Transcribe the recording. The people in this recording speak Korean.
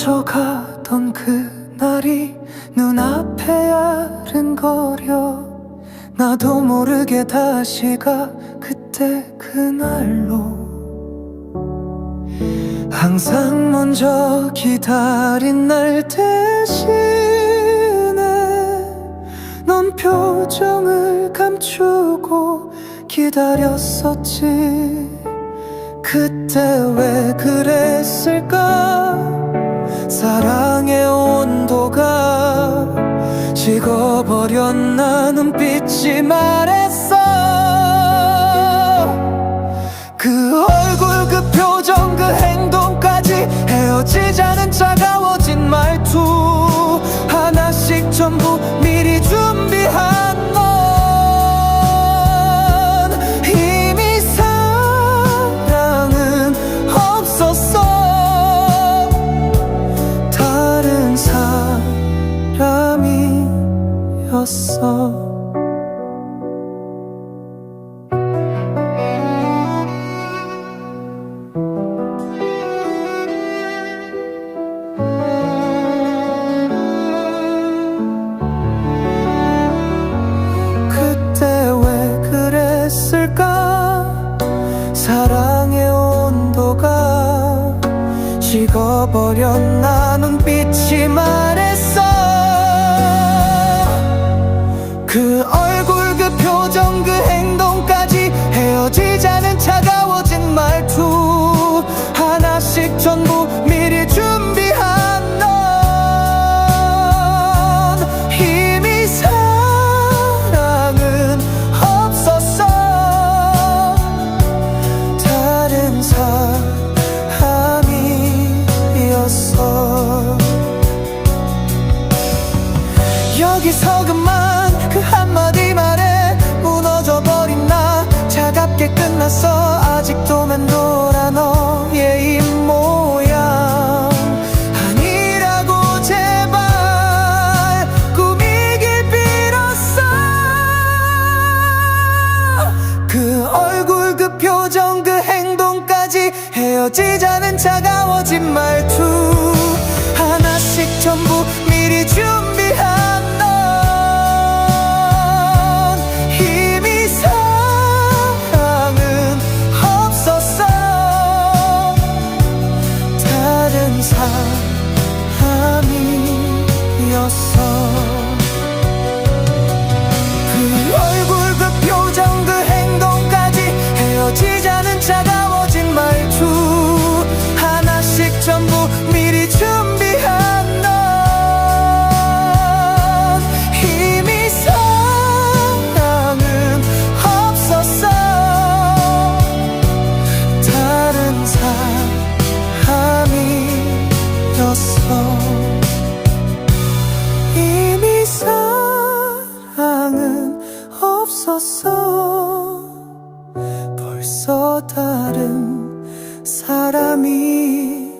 멀어져 가던 그날이 눈앞에 아른거려. 나도 모르게 다시 가 그때 그날로. 항상 먼저 기다린 날 대신에 넌 표정을 감추고 기다렸었지. 그때 왜 그랬을까 사랑의 온도가 식어버렸나 눈빛이 말했어. 그 얼굴 그 표정 그 행동까지 헤어지자는 차가워진 말투 하나씩 전부 그랬을까? 사랑의 온도가 식어버렸나 눈빛이 말 전부 미리 준비한 넌 이미 사랑은 없었어. 다른 사람이었어. 여기서 그만 그 한마디 말에 무너져 버린 나 차갑게 끝났어. 아직도 맴돌아 너 헤어지자는 차가워진 말투. 하나씩 전부 미리 준비한 넌 이미 사랑은 없었어. 다른 사람이었어 없었어. 벌써 다른 사람이었어